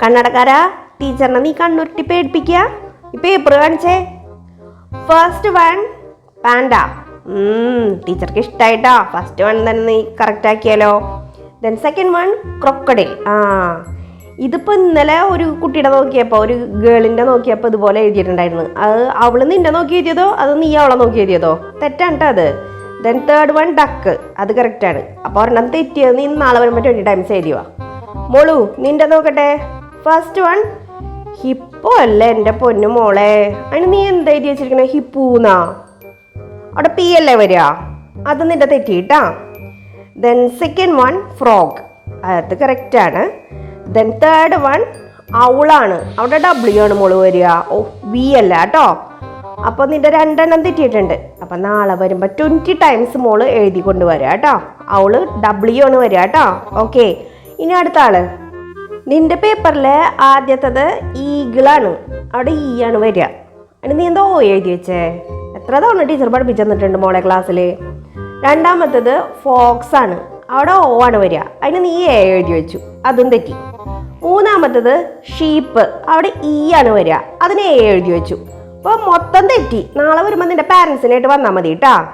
കണ്ണടക്കാരാ ടീച്ചറിനെ നീ കണ്ണുരുട്ടി പേടിപ്പിക്കുക. ഈ പേപ്പർ കാണിച്ചേ. ഫസ്റ്റ് വൺ പാൻഡ ടീച്ചർക്ക് ഇഷ്ടായിട്ടാ. ഫസ്റ്റ് വൺ തന്നെ നീ കറക്റ്റ് ആക്കിയാലോ. ദെൻ സെക്കൻഡ് വൺ ക്രൊക്കഡിൽ ആ ഇതിപ്പോൾ ഇന്നലെ ഒരു കുട്ടിയുടെ നോക്കിയപ്പോൾ ഒരു ഗേളിന്റെ നോക്കിയപ്പോൾ ഇതുപോലെ എഴുതിയിട്ടുണ്ടായിരുന്നു. അത് അവൾ നിന്റെ നോക്കി എഴുതിയതോ? അത് നീ അവളെ നോക്കി എഴുതിയതോ? തെറ്റാണ് അത്. ദെൻ തേർഡ് വൺ ഡക്ക് അത് കറക്റ്റാണ് അപ്പോൾ ഒരെണ്ണം തെറ്റിയത് നീ നാളെ വരുമ്പോൾ ട്വന്റി ടൈംസ് എഴുതിയോ? മോളു നിന്റെ നോക്കട്ടെ. ഫസ്റ്റ് വൺ ഹിപ്പോ അല്ലേ എന്റെ പൊന്നു മോളെ? അതിന് നീ എന്താ എഴുതി വെച്ചിരിക്കണേ? ഹിപ്പൂന്നാ? അവിടെ പി അല്ലേ വരിക? അത് നിന്റെ തെറ്റിയിട്ടാ ദെൻ സെക്കൻഡ് വൺ ഫ്രോഗ് അത് കറക്റ്റാണ് ദെൻ തേർഡ് വൺ ഔളാണ് അവിടെ ഡബ്ല്യു ആണ് മോൾ വരിക. ഓ വി അല്ല കേട്ടോ. അപ്പോൾ നിന്റെ രണ്ടെണ്ണം തെറ്റിയിട്ടുണ്ട്. അപ്പം നാളെ വരുമ്പോൾ ട്വന്റി ടൈംസ് മോൾ എഴുതി കൊണ്ടുവരാം കേട്ടോ. അവൾ ഡബ്ല്യു ആണ് വരിക കേട്ടോ. ഓക്കെ ഇനി അടുത്ത ആൾ. നിന്റെ പേപ്പറിൽ ആദ്യത്തത് ഈഗിളാണ്. അവിടെ ഈ ആണ് വരിക. അതിന് നീ എന്തോ എഴുതി വെച്ചേ? എത്ര തവണ ടീച്ചർ പഠിപ്പിച്ചു തന്നിട്ടുണ്ട് മോളെ ക്ലാസ്സിൽ രണ്ടാമത്തത് ഫോക്സ് ആണ്. അവിടെ ഓ ആണ് വരിക. അതിന് നീ എ എഴുതി വെച്ചു. അതും തെറ്റി. മൂന്നാമത്തത് ഷീപ്പ്. അവിടെ ഈ ആണ് വരിക. അതിന് എ എഴുതി വെച്ചു. അപ്പോൾ മൊത്തം തെറ്റി. നാളെ വരുമ്പോൾ നിന്റെ പാരൻസിനായിട്ട് വന്നാൽ മതി കേട്ടാ